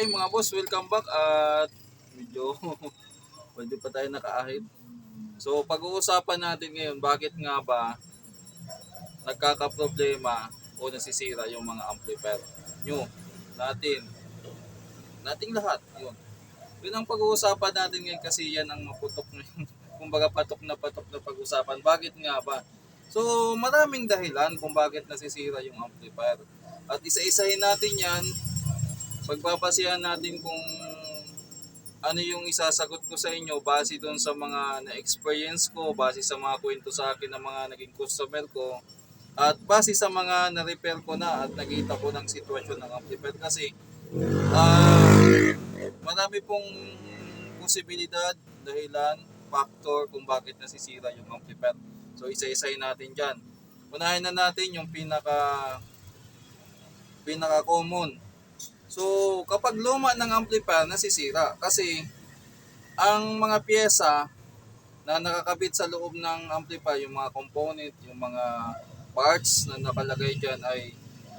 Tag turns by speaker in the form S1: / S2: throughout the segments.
S1: Ay mga boss, welcome back at medyo pwede pa tayo nakaahid. So pag-uusapan natin ngayon, bakit nga ba nagkakaproblema o nasisira yung mga amplifier nyo natin. Nating lahat, yun. Yun ang pag-uusapan natin ngayon kasi yan ang maputok na yung, kumbaga patok na patok na pag-usapan. Bakit nga ba? So maraming dahilan kung bakit nasisira yung amplifier. At isa-isahin natin yan pagbabasihan natin kung ano yung isasagot ko sa inyo base doon sa mga na-experience ko, base sa mga kwento sa akin ng mga naging customer ko, at base sa mga na-repair ko na at nakita ko ng sitwasyon ng amplifier kasi ah marami pong posibilidad, dahilan, factor kung bakit nasisira yung amplifier. So isa-isahin natin dyan. Unahin na natin yung pinaka pinaka common So, kapag luma ng amplifier, nasisira. Kasi, ang mga pyesa na nakakabit sa loob ng amplifier, yung mga component, yung mga parts na nakalagay dyan ay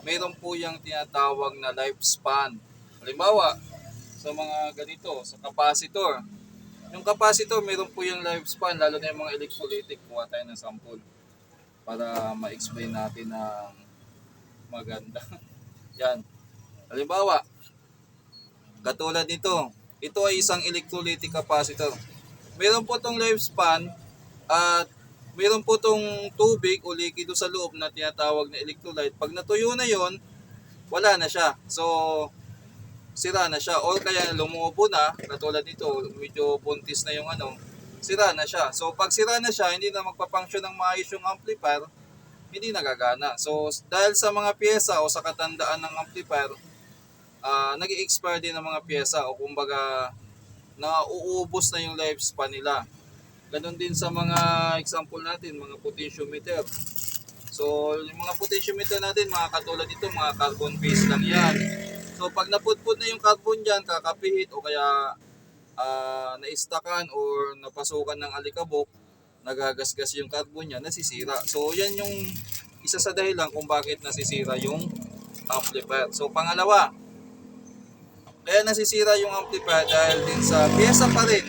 S1: mayroon po yung tinatawag na lifespan. Halimbawa, sa mga ganito, sa capacitor. Yung capacitor, mayroon po yung lifespan, lalo na yung mga electrolytic. Kuha tayo ng sample para ma-explain natin ng maganda. Yan. Halimbawa, katulad nito, ito ay isang electrolytic capacitor. Meron po itong lifespan at meron po itong tubig o likido sa loob na tinatawag na electrolyte. Pag natuyo na yon, wala na siya. So, sira na siya. Or kaya lumubo na, katulad nito, medyo buntis na yung ano, sira na siya. So, pag sira na siya, hindi na magpapunction ng maayos yung amplifier, hindi nagagana. So, dahil sa mga pyesa o sa katandaan ng amplifier, uh, nag expire din ng mga pyesa o kumbaga nauubos na yung lifespan nila. Ganon din sa mga example natin, mga potentiometer. So, yung mga potentiometer natin, mga katulad nito, mga carbon base lang yan. So, pag naputput na yung carbon dyan, kakapihit o kaya uh, naistakan or napasukan ng alikabok, nagagasgas yung carbon niya, nasisira. So, yan yung isa sa dahilan kung bakit nasisira yung amplifier. So, pangalawa, kaya nasisira yung amplifier dahil din sa pyesa pa rin.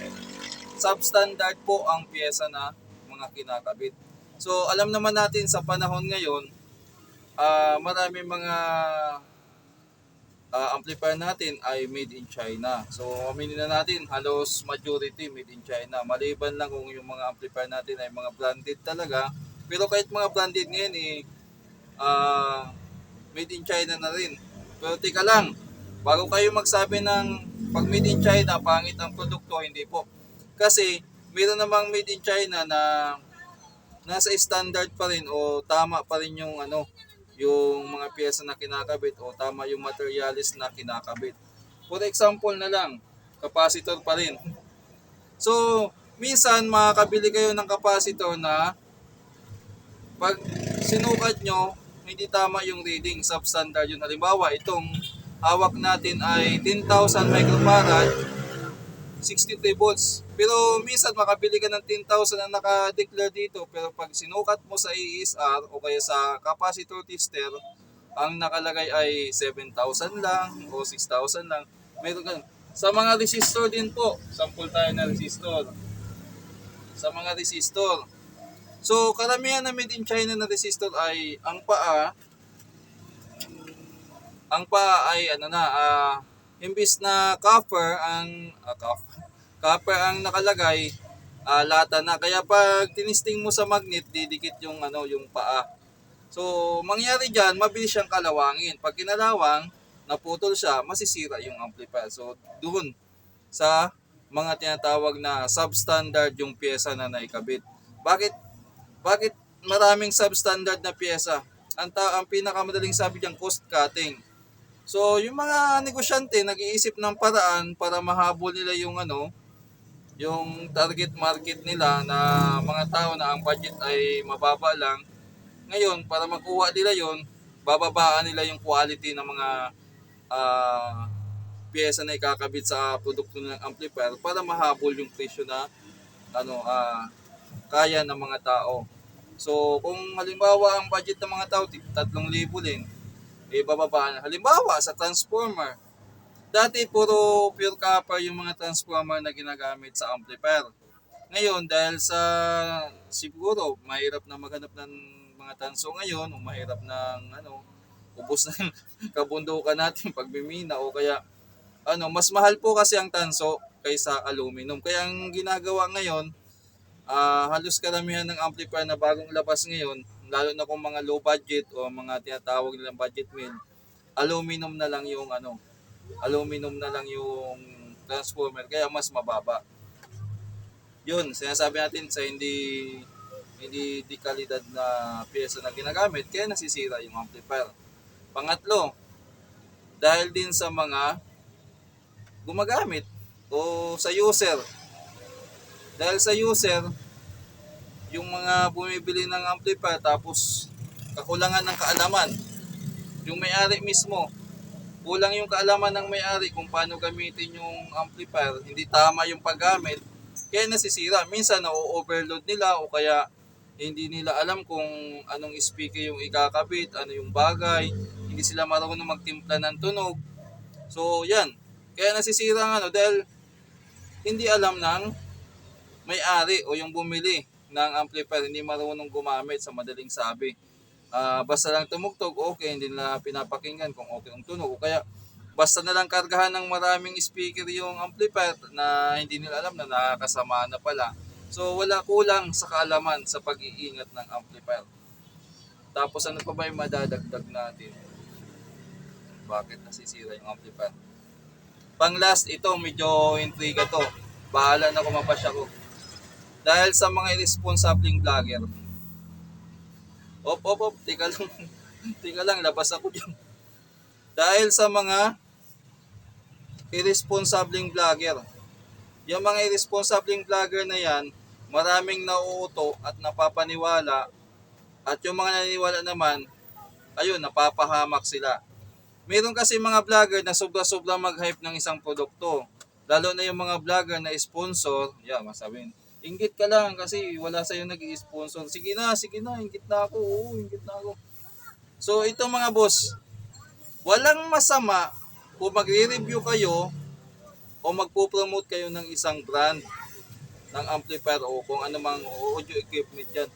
S1: Substandard po ang pyesa na mga kinakabit. So alam naman natin sa panahon ngayon, uh, marami mga uh, amplifier natin ay made in China. So aminin na natin, halos majority made in China. Maliban lang kung yung mga amplifier natin ay mga branded talaga. Pero kahit mga branded ngayon eh, uh, made in China na rin. Pero tika lang, Bago kayo magsabi ng pag made in China, pangit ang produkto, hindi po. Kasi meron namang made in China na nasa standard pa rin o tama pa rin yung ano, yung mga piyesa na kinakabit o tama yung materialis na kinakabit. For example na lang, capacitor pa rin. So, minsan makakabili kayo ng capacitor na pag sinukat nyo, hindi tama yung reading, substandard yun. Halimbawa, itong hawak natin ay 10,000 microfarad, 63 volts. Pero minsan makabili ka ng 10,000 na naka-declare dito pero pag sinukat mo sa ESR o kaya sa capacitor tester, ang nakalagay ay 7,000 lang o 6,000 lang. Meron ganun. Sa mga resistor din po, sample tayo na resistor. Sa mga resistor. So karamihan na made in China na resistor ay ang paa ang pa ay ano na uh, imbis na copper ang uh, copper, copper ang nakalagay uh, lata na. Kaya pag tinisting mo sa magnet didikit yung ano yung paa. So mangyari diyan mabilis siyang kalawangin. Pag kinalawang naputol siya masisira yung amplifier. So doon sa mga tinatawag na substandard yung pyesa na naikabit. Bakit bakit maraming substandard na pyesa? Ang, ta- ang pinakamadaling sabi diyan cost cutting So, yung mga negosyante nag-iisip ng paraan para mahabol nila yung ano, yung target market nila na mga tao na ang budget ay mababa lang. Ngayon, para makuha nila yon, bababaan nila yung quality ng mga uh, pyesa na ikakabit sa produkto ng amplifier para mahabol yung presyo na ano uh, kaya ng mga tao. So, kung halimbawa ang budget ng mga tao 3,000 din, bababa na. Halimbawa sa transformer, Dati puro pure copper yung mga transformer na ginagamit sa amplifier. Ngayon dahil sa siguro mahirap na maghanap ng mga tanso ngayon o mahirap ng ano ubos yung kabundukan natin pagbimina o kaya ano mas mahal po kasi ang tanso kaysa aluminum. Kaya ang ginagawa ngayon ah, halos karamihan ng amplifier na bagong labas ngayon lalo na kung mga low budget o mga tinatawag nilang budget mill aluminum na lang yung ano aluminum na lang yung transformer kaya mas mababa. Yun, sinasabi natin sa hindi hindi di kalidad na pyesa na ginagamit kaya nasisira yung amplifier. Pangatlo, dahil din sa mga gumagamit o sa user. Dahil sa user, yung mga bumibili ng amplifier tapos kakulangan ng kaalaman. Yung may-ari mismo, kulang yung kaalaman ng may-ari kung paano gamitin yung amplifier, hindi tama yung paggamit, kaya nasisira. Minsan na-overload nila o kaya hindi nila alam kung anong speaker yung ikakabit, ano yung bagay, hindi sila marunong magtimpla ng tunog. So, yan. Kaya nasisira ano dahil hindi alam ng may-ari o yung bumili ng amplifier, hindi marunong gumamit sa madaling sabi. Ah, basta lang tumugtog, okay, hindi nila pinapakinggan kung okay ang tunog. O kaya, basta na lang kargahan ng maraming speaker yung amplifier na hindi nila alam na nakakasama na pala. So, wala kulang sa kaalaman sa pag-iingat ng amplifier. Tapos, ano pa ba yung madadagdag natin? Bakit nasisira yung amplifier? Pang last, ito, medyo intriga to. Bahala na kumapasya ko. Dahil sa mga irresponsibleng vlogger, Op, op, op. Tika lang. Tika lang, labas ako dyan. Dahil sa mga irresponsibleng vlogger. Yung mga irresponsibleng vlogger na yan, maraming nauuto at napapaniwala. At yung mga naniniwala naman, ayun, napapahamak sila. Meron kasi mga vlogger na sobra-sobra mag-hype ng isang produkto. Lalo na yung mga vlogger na sponsor, yeah, masabihin, Ingit ka lang kasi wala sa'yo nag-sponsor. Sige na, sige na, ingit na ako. Oo, ingit na ako. So, ito mga boss, walang masama kung magre-review kayo o magpo-promote kayo ng isang brand ng amplifier o kung ano mang audio equipment yan.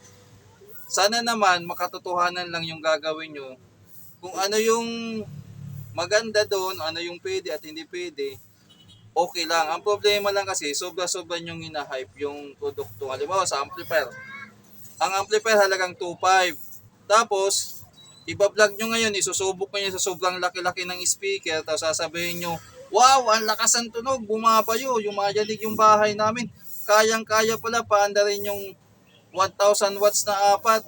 S1: Sana naman makatotohanan lang yung gagawin nyo. Kung ano yung maganda doon, ano yung pwede at hindi pwede, okay lang. Ang problema lang kasi, sobra-sobra yung hina-hype yung produkto. Halimbawa sa amplifier. Ang amplifier halagang 2.5. Tapos, iba-vlog nyo ngayon, isusubok nyo sa sobrang laki-laki ng speaker, tapos sasabihin nyo, wow, ang lakas ng tunog, bumabayo, yung mayanig yung bahay namin. Kayang-kaya pala, paanda rin yung 1,000 watts na apat.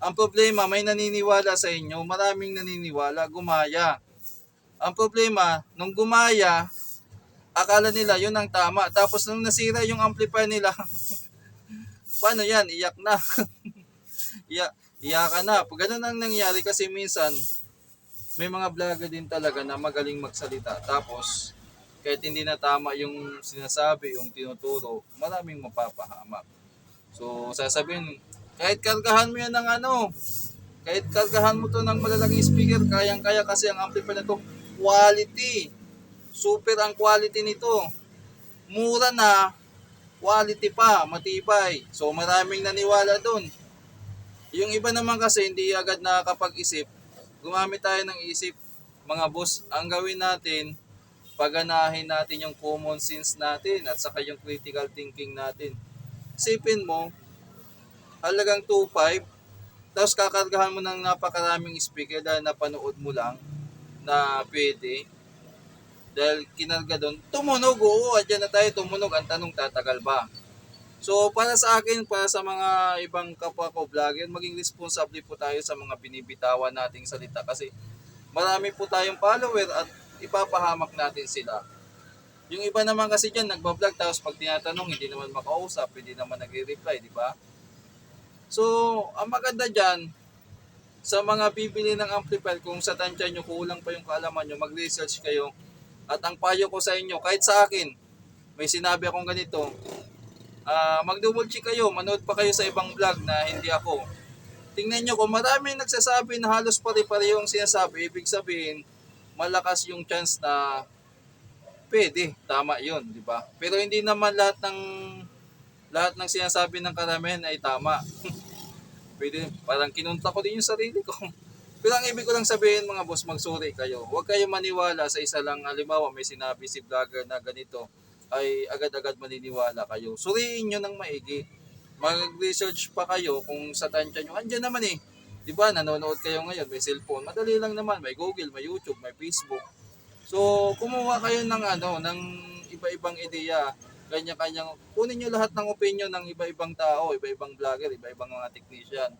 S1: Ang problema, may naniniwala sa inyo, maraming naniniwala, gumaya. Ang problema, nung gumaya, akala nila yun ang tama. Tapos nung nasira yung amplifier nila, paano yan? Iyak na. iyak, iyakan na. Ganun ang nangyari kasi minsan, may mga vlogger din talaga na magaling magsalita. Tapos, kahit hindi na tama yung sinasabi, yung tinuturo, maraming mapapahamak. So, sasabihin, kahit kargahan mo yan ng ano, kahit kargahan mo to ng malalaking speaker, kayang-kaya kasi ang amplifier na to, quality super ang quality nito. Mura na, quality pa, matibay. So maraming naniwala doon. Yung iba naman kasi hindi agad nakakapag-isip. Gumamit tayo ng isip. Mga boss, ang gawin natin, paganahin natin yung common sense natin at saka yung critical thinking natin. Isipin mo, halagang 2.5, tapos kakargahan mo ng napakaraming speaker dahil napanood mo lang na pwede dahil kinarga doon, tumunog, oo, andyan na tayo, tumunog, ang tanong tatagal ba? So, para sa akin, para sa mga ibang kapwa ko vlogger, maging responsable po tayo sa mga binibitawan nating salita kasi marami po tayong follower at ipapahamak natin sila. Yung iba naman kasi dyan, nagbablog tapos pag tinatanong, hindi naman makausap, hindi naman nagre-reply, di ba? So, ang maganda dyan, sa mga bibili ng amplifier, kung sa tansya nyo kulang pa yung kaalaman nyo, mag-research kayo, at ang payo ko sa inyo, kahit sa akin, may sinabi akong ganito, ah mag-double check kayo, manood pa kayo sa ibang vlog na hindi ako. Tingnan nyo, kung maraming nagsasabi na halos pare-pareho yung sinasabi, ibig sabihin, malakas yung chance na pwede, tama 'yun, di ba? Pero hindi naman lahat ng lahat ng sinasabi ng karamihan ay tama. pwede, parang kinunta ko din yung sarili ko. Pero ang ibig ko lang sabihin mga boss, magsuri kayo. Huwag kayo maniwala sa isa lang, halimbawa may sinabi si vlogger na ganito, ay agad-agad maniniwala kayo. Suriin nyo ng maigi. Mag-research pa kayo kung sa tansya nyo. Andyan naman eh. Di ba, nanonood kayo ngayon, may cellphone. Madali lang naman, may Google, may YouTube, may Facebook. So, kumuha kayo ng ano, ng iba-ibang ideya, kanya-kanyang, kunin nyo lahat ng opinion ng iba-ibang tao, iba-ibang vlogger, iba-ibang mga technician.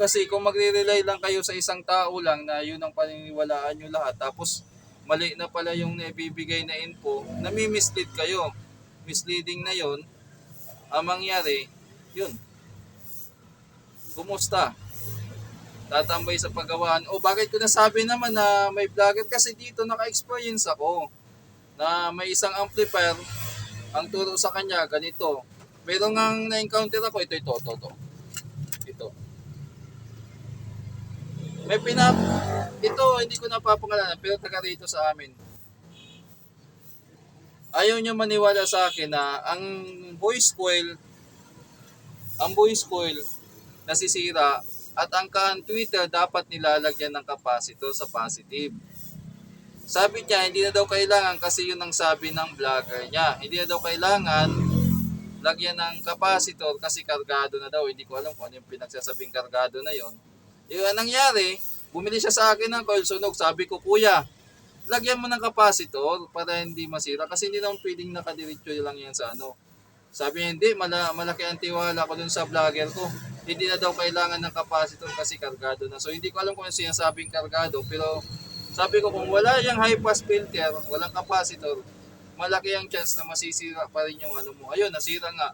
S1: Kasi kung magre-rely lang kayo sa isang tao lang na yun ang paniniwalaan nyo lahat, tapos mali na pala yung naibibigay na info, nami-mislead kayo. Misleading na yun, ang mangyari, yun. Kumusta? Tatambay sa paggawaan. O bakit ko nasabi naman na may vlogger? Kasi dito naka-experience ako na may isang amplifier, ang turo sa kanya, ganito. Pero ngang na-encounter ako, ito, ito, ito. Ito. May pinap... Ito, hindi ko napapangalanan, pero taga rito sa amin. Ayaw niya maniwala sa akin na ang voice coil, ang voice coil nasisira at ang kan Twitter dapat nilalagyan ng capacitor sa positive. Sabi niya, hindi na daw kailangan kasi yun ang sabi ng vlogger niya. Hindi na daw kailangan lagyan ng capacitor kasi kargado na daw. Hindi ko alam kung ano yung pinagsasabing kargado na yon. Yung nangyari, bumili siya sa akin ng coil sunog. Sabi ko, kuya, lagyan mo ng capacitor para hindi masira kasi hindi naman pwedeng nakadiretso lang yan sa ano. Sabi niya, hindi, mala, malaki ang tiwala ko dun sa vlogger ko. Hindi na daw kailangan ng capacitor kasi kargado na. So hindi ko alam kung ano sinasabing kargado pero sabi ko kung wala yung high pass filter, walang capacitor, malaki ang chance na masisira pa rin yung ano mo. Ayun, nasira nga.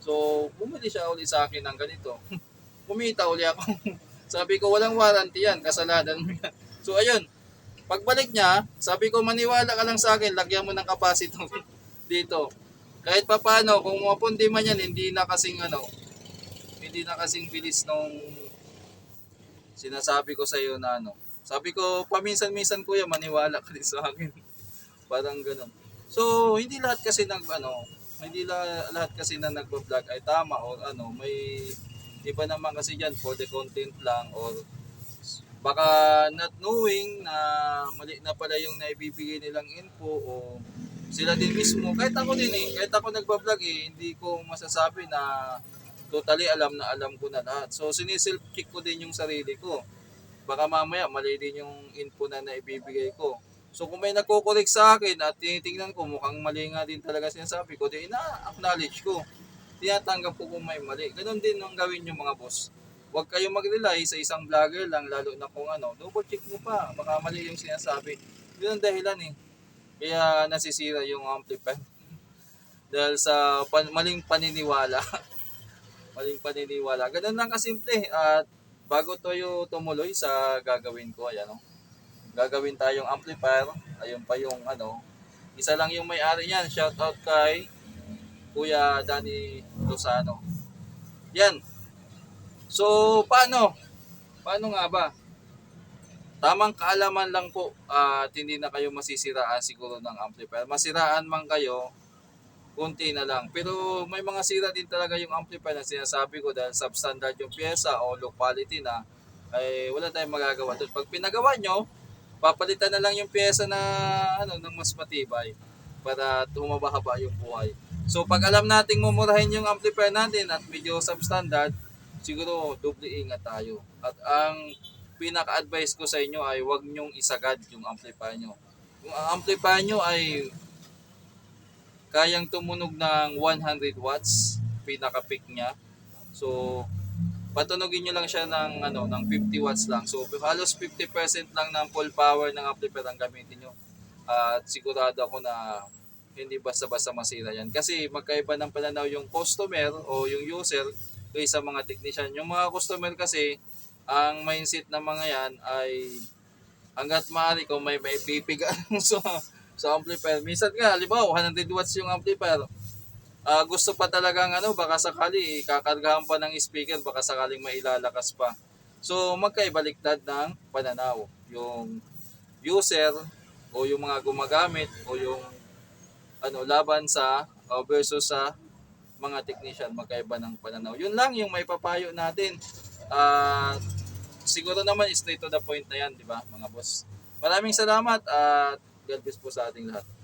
S1: So, bumili siya uli sa akin ng ganito. Kumita uli ako. sabi ko, walang warranty yan, kasalanan mo yan. So, ayun. Pagbalik niya, sabi ko, maniwala ka lang sa akin, lagyan mo ng capacitor dito. Kahit pa paano, kung mapundi man yan, hindi na kasing ano, hindi na kasing bilis nung sinasabi ko sa iyo na ano. Sabi ko, paminsan-minsan kuya, maniwala ka din sa akin. Parang ganun. So, hindi lahat kasi nag, ano, hindi la, lahat kasi na nagbo-vlog ay tama or ano, may iba naman kasi dyan for the content lang or baka not knowing na mali na pala yung naibibigay nilang info o sila din mismo, kahit ako din eh, kahit ako nagbablog eh, hindi ko masasabi na totally alam na alam ko na lahat. So, siniself check ko din yung sarili ko baka mamaya mali din yung info na naibibigay ko. So kung may nagko-correct sa akin at tinitingnan ko mukhang mali nga din talaga sinasabi ko, di ina-acknowledge ko. Tinatanggap ko kung may mali. Ganon din ang gawin yung mga boss. Huwag kayong mag-rely sa isang vlogger lang, lalo na kung ano, double check mo pa, baka mali yung sinasabi. Yun ang dahilan eh. Kaya nasisira yung amplifier. Dahil sa pan- maling paniniwala. maling paniniwala. Ganun lang kasimple. At bago tayo tumuloy sa gagawin ko, ayan o. Gagawin tayong amplifier. Ayun pa yung ano. Isa lang yung may-ari niyan. Shout out kay Kuya Danny Lozano. Yan. So, paano? Paano nga ba? Tamang kaalaman lang po at hindi na kayo masisiraan siguro ng amplifier. Masiraan man kayo, konti na lang. Pero may mga sira din talaga yung amplifier na sinasabi ko dahil substandard yung pyesa o low quality na ay wala tayong magagawa doon. Pag pinagawa nyo, papalitan na lang yung pyesa na ano ng mas matibay para tumaba-haba yung buhay. So pag alam nating mumurahin yung amplifier natin at medyo substandard, siguro doble ingat tayo. At ang pinaka-advice ko sa inyo ay huwag nyong isagad yung amplifier nyo. Kung ang amplifier nyo ay kayang tumunog ng 100 watts pinaka peak niya. So patunogin niyo lang siya ng ano ng 50 watts lang. So halos 50% lang ng full power ng amplifier ang gamitin niyo. At sigurado ako na hindi basta-basta masira yan. Kasi magkaiba ng pananaw yung customer o yung user kaysa mga technician. Yung mga customer kasi, ang mindset ng mga yan ay hanggat maaari kung may may pipiga sa, sa amplifier. Minsan nga, halimbawa, 100 watts yung amplifier. Ah, gusto pa talagang ano, baka sakali kakargahan pa ng speaker, baka sakaling mailalakas pa. So, magkaibaliktad ng pananaw. Yung user o yung mga gumagamit o yung ano laban sa uh, versus sa mga technician magkaiba ng pananaw. Yun lang yung may papayo natin. At siguro naman straight to the point na yan, di ba mga boss? Maraming salamat at God bless po sa ating lahat.